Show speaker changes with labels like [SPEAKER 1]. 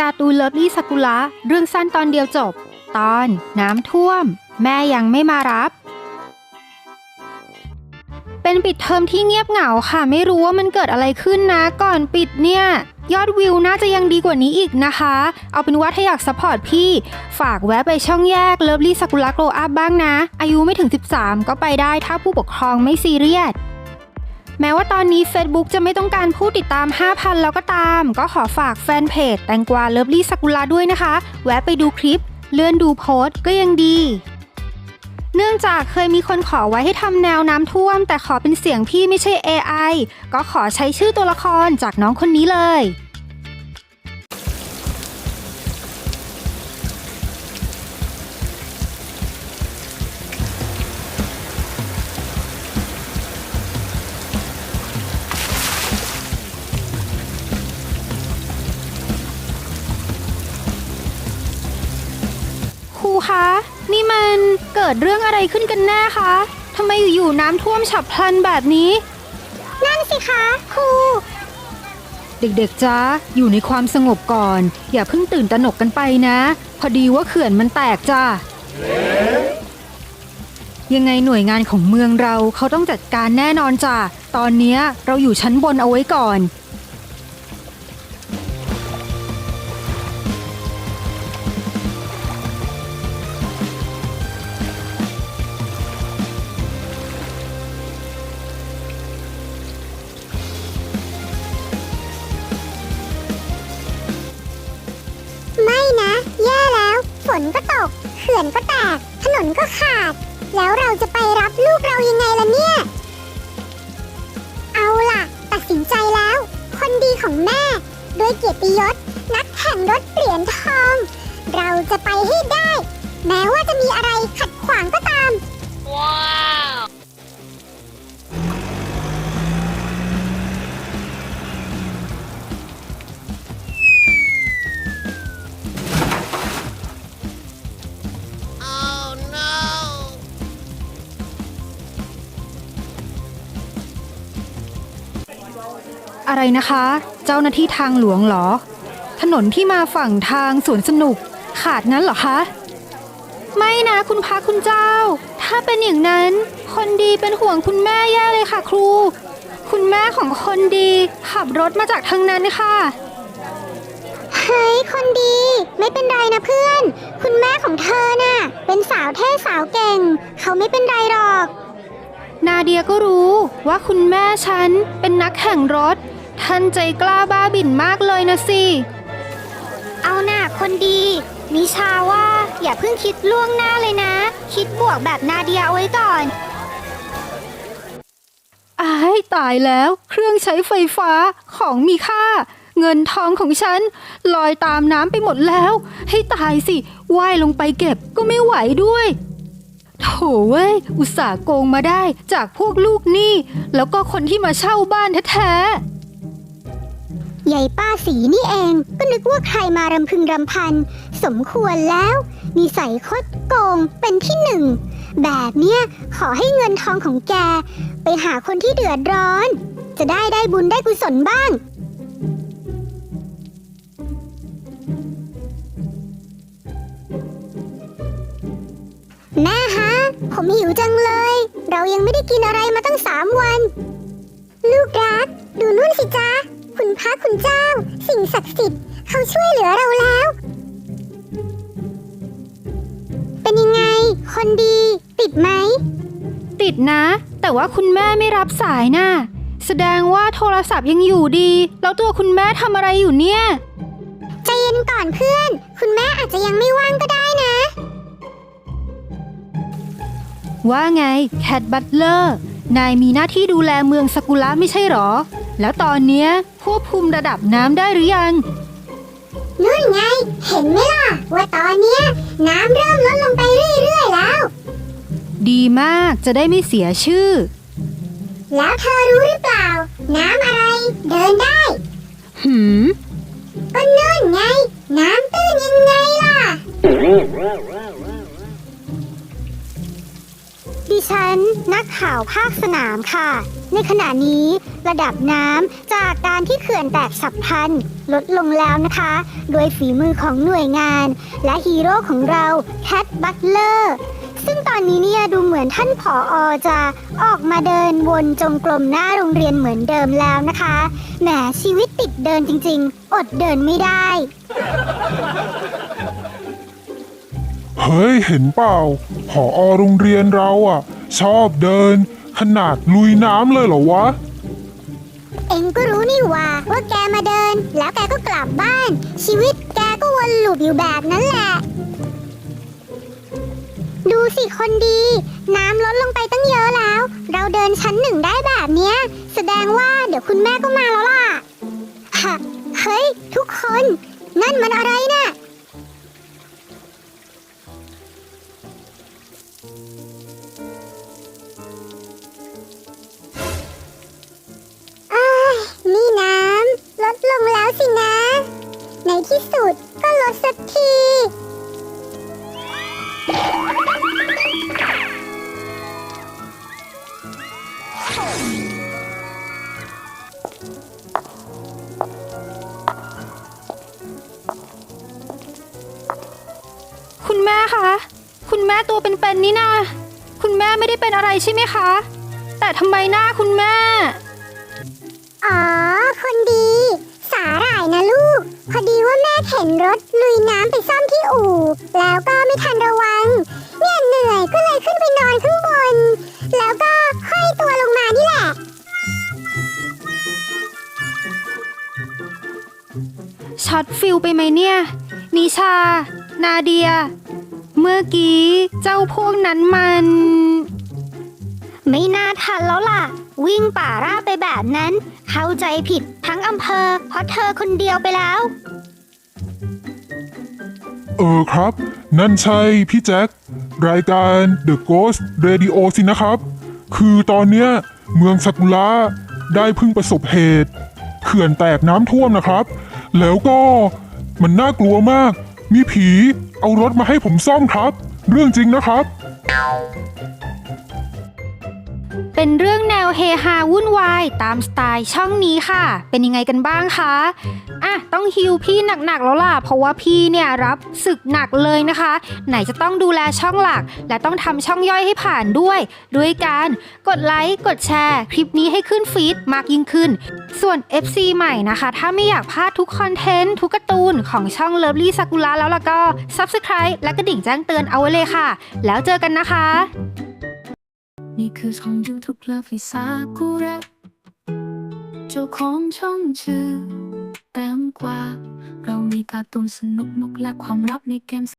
[SPEAKER 1] การ์ตูนเลิฟลี่สกุละเรื่องสั้นตอนเดียวจบ ตอนน้ำท่วม แม่ยังไม่มารับ เป็นปิดเทอมที่เงียบเหงาค่ะ ไม่รู้ว่ามันเกิดอะไรขึ้นนะ ก่อนปิดเนี่ย ยอดวิวน่าจะยังดีกว่านี้อีกนะคะ เอาเป็นว่าถ้าอยากสปอร์ตพี่ ฝากแวะไปช่องแยกเลิฟลี่สกุละโกลอัพบ้างนะ อายุไม่ถึง 13 ก็ไปได้ถ้าผู้ปกครองไม่ซีเรียส แม้ว่าตอนนี้ Facebook จะไม่ต้องการผู้ติดตาม 5,000 แล้วก็ตาม ก็ขอฝากแฟนเพจแตงกวาเลิฟลี่สกุลาด้วยนะคะ แวะไปดูคลิป เลื่อนดูโพสต์ก็ยังดี เนื่องจากเคยมีคนขอไว้ให้ทำแนวน้ำท่วม แต่ขอเป็นเสียงพี่ไม่ใช่ AI ก็ขอใช้ชื่อตัวละครจากน้องคนนี้เลย ครูคะ นี่มันเกิดเรื่องอะไรขึ้นกันแน่คะทำไมอยู่ๆน้ำท่วมฉับพลันแบบนี้
[SPEAKER 2] นั่นสิคะครู
[SPEAKER 1] เด็กๆจ้าอยู่ในความสงบก่อน อย่าเพิ่งตื่นตระหนกกันไปนะ พอดีว่าเขื่อนมันแตกจ้ายังไงหน่วยงานของเมืองเราเขาต้องจัดการแน่นอนจ้าตอนเนี้ยเราอยู่ชั้นบนเอาไว้ก่อน
[SPEAKER 2] นก็ตก เขื่อนก็แตก ถนนก็ขาด แล้วเราจะไปรับลูกเรายังไงล่ะเนี่ย เอาล่ะ ตัดสินใจแล้ว คนดีของแม่ ด้วยเกียรติยศ นักแข่งรถเหรียญทอง เราจะไปให้ได้ แม้ว่าจะมีอะไรขัดขวางก็ตาม
[SPEAKER 1] อะไรนะคะ เจ้าหน้าที่ทางหลวงเหรอ ถนนที่มาฝั่งทางสวนสนุก ขาดงั้นเหรอคะ ไม่นะคุณพระคุณเจ้า ถ้าเป็นอย่างนั้น คนดีเป็นห่วงคุณแม่แย่เลยค่ะครู คุณแม่ของคนดีขับรถมาจากทางนั้นค่ะ
[SPEAKER 2] เฮ้ยคนดีไม่เป็นไรนะเพื่อน คุณแม่ของเธอน่ะ เป็นสาวเท่สาวเก่ง เขาไม่เป็นไรหรอก
[SPEAKER 1] นาเดียก็รู้ว่าคุณแม่ฉันเป็นนักแข่งรถ ท่านใจกล้าบ้าบิ่นมากเลยนะสิ
[SPEAKER 2] เอาหน่าคนดีนิชาว่าอย่าเพิ่งคิดล่วงหน้าเลยนะ คิดบวกแบบนาเดียเอาไว้ก่อน
[SPEAKER 1] อ้ายตายแล้ว เครื่องใช้ไฟฟ้าของมีค่า เงินทองของฉัน ลอยตามน้ำไปหมดแล้ว ให้ตายสิว่ายลงไปเก็บก็ไม่ไหวด้วยโถเว้ย อุตส่าห์โกงมาได้จากพวกลูกหนี้ แล้วก็คนที่มาเช่าบ้านแท้
[SPEAKER 2] ใหญ่ป้าสีนี่เองก็นึกว่าใครมารำพึงรำพัน สมควรแล้วนิสัยคดโกงเป็นที่หนึ่ง แบบเนี้ยขอให้เงินทองของแก ไปหาคนที่เดือดร้อน จะได้ได้บุญได้กุศลบ้าง แม่ฮะ ผมหิวจังเลย เรายังไม่ได้กินอะไรมาตั้งสามวัน ลูกรัก ดูนู่นสิจ๊ะ คุณพระคุณเจ้า สิ่งศักดิ์สิทธิ์เขาช่วยเหลือเราแล้ว เป็นยังไง คนดี ติดไหม
[SPEAKER 1] ๆติดนะ แต่ว่าคุณแม่ไม่รับสายน่ะแสดงว่าโทรศัพท์ยังอยู่ดี แล้วตัวคุณแม่ทำอะไรอยู่เนี่ย
[SPEAKER 2] ใจเย็นก่อนเพื่อน คุณแม่อาจจะยังไม่ว่างก็ได้นะ
[SPEAKER 1] ว่าไงแคทบัตเลอร์นายมีหน้าที่ดูแลเมืองสกุละไม่ใช่หรอ แล้วตอนเนี้ยควบคุมระดับน้ำได้หรือยัง
[SPEAKER 2] นู่นไง เห็นไหมล่ะ ว่าตอนเนี้ยน้ำเริ่มลดลงไปเรื่อยๆแล้ว
[SPEAKER 1] ดีมากจะได้ไม่เสียชื่อ
[SPEAKER 2] แล้วเธอรู้หรือเปล่า น้ำอะไร เดินได้
[SPEAKER 1] หืม
[SPEAKER 2] ก็นู่นไง น้ำตื้นยังไงล่ะ ดิฉันนักข่าวภาคสนามค่ะ ในขณะนี้ระดับน้ำ จากการที่เขื่อนแตกฉับพลันลดลงแล้วนะคะ โดยฝีมือของหน่วยงาน และฮีโร่ของเราแคทบัตเลอร์ซึ่งตอนนี้เนี่ยดูเหมือนท่านผออจะออกมาเดินวนจงกรมหน้าโรงเรียนเหมือนเดิมแล้วนะคะ แหมชีวิตติดเดินจริงๆ อดเดินไม่ได้
[SPEAKER 3] เฮ้ย เห็นเปล่าผอโรงเรียนเราอะ ชอบเดิน ขนาดลุยน้ำเลยเหรอวะ
[SPEAKER 2] ก็รู้นี่ว่าว่าแกมาเดิน แล้วแกก็กลับบ้าน ชีวิตแกก็วนลูปอยู่แบบนั้นแหละ ดูสิคนดี น้ำลดลงไปตั้งเยอะแล้ว เราเดินชั้นหนึ่งได้แบบเนี้ย แสดงว่าเดี๋ยวคุณแม่ก็มาแล้วล่ะฮะเฮ้ย ทุกคน นั่นมันอะไรน่ะ
[SPEAKER 1] คุณแม่คะคุณแม่ตัวเป็นๆนี่นาคุณแม่ไม่ได้เป็นอะไรใช่ไหมคะ แต่ทำไมหน้าคุณแม่
[SPEAKER 2] อ๋อ คนดี สาหร่ายนะลูก พอดีว่าแม่เข็นรถลุยน้ำไปซ่อมที่อู่ แล้วก็ไม่ทันระวัง เนี่ยเหนื่อยก็เลยขึ้นไปนอนข้างบน แล้วก็ห้อยตัวลงมานี่แหละ
[SPEAKER 1] ช็อตฟิลไปไหมเนี่ยนิชา นาเดีย เมื่อกี้เจ้าพวกนั้นมัน
[SPEAKER 2] ไม่น่าทันแล้วล่ะ วิ่งป่าราบไปแบบนั้น เข้าใจผิดทั้งอำเภอ เพราะเธอคนเดียวไปแล้ว
[SPEAKER 3] เออครับ นั่นใช่พี่แจ็ครายการ The Ghost Radio สินะครับ คือตอนเนี้ยเมืองซากุระได้เพิ่งประสบเหตุเขื่อนแตกน้ำท่วมนะครับ แล้วก็มันน่ากลัวมาก มีผี เอารถมาให้ผมซ่อมครับ เรื่องจริงนะครับ
[SPEAKER 1] เป็นเรื่องแนวเฮฮาวุ่นวายตามสไตล์ช่องนี้ค่ะ เป็นยังไงกันบ้างคะ อะต้องฮิวพี่หนักๆแล้วล่ะ เพราะว่าพี่เนี่ยรับศึกหนักเลยนะคะ ไหนจะต้องดูแลช่องหลัก และต้องทำช่องย่อยให้ผ่านด้วย ด้วยการกดไลค์ กดแชร์ คลิปนี้ให้ขึ้นฟีดมากยิ่งขึ้น ส่วน FC ใหม่นะคะ ถ้าไม่อยากพลาดทุกคอนเทนต์ทุกการ์ตูนของช่อง Lovely Sakura แล้วล่ะก็ Subscribe และกระดิ่งแจ้งเตือนเอาไว้เลยค่ะ แล้วเจอกันนะคะ
[SPEAKER 4] นี่คือช่อง YouTube เลิฟลิซากุระเจ้าของช่องชื่อ แตงกวาเรามีการ์ตูนสนุกนุกและความลับในเกม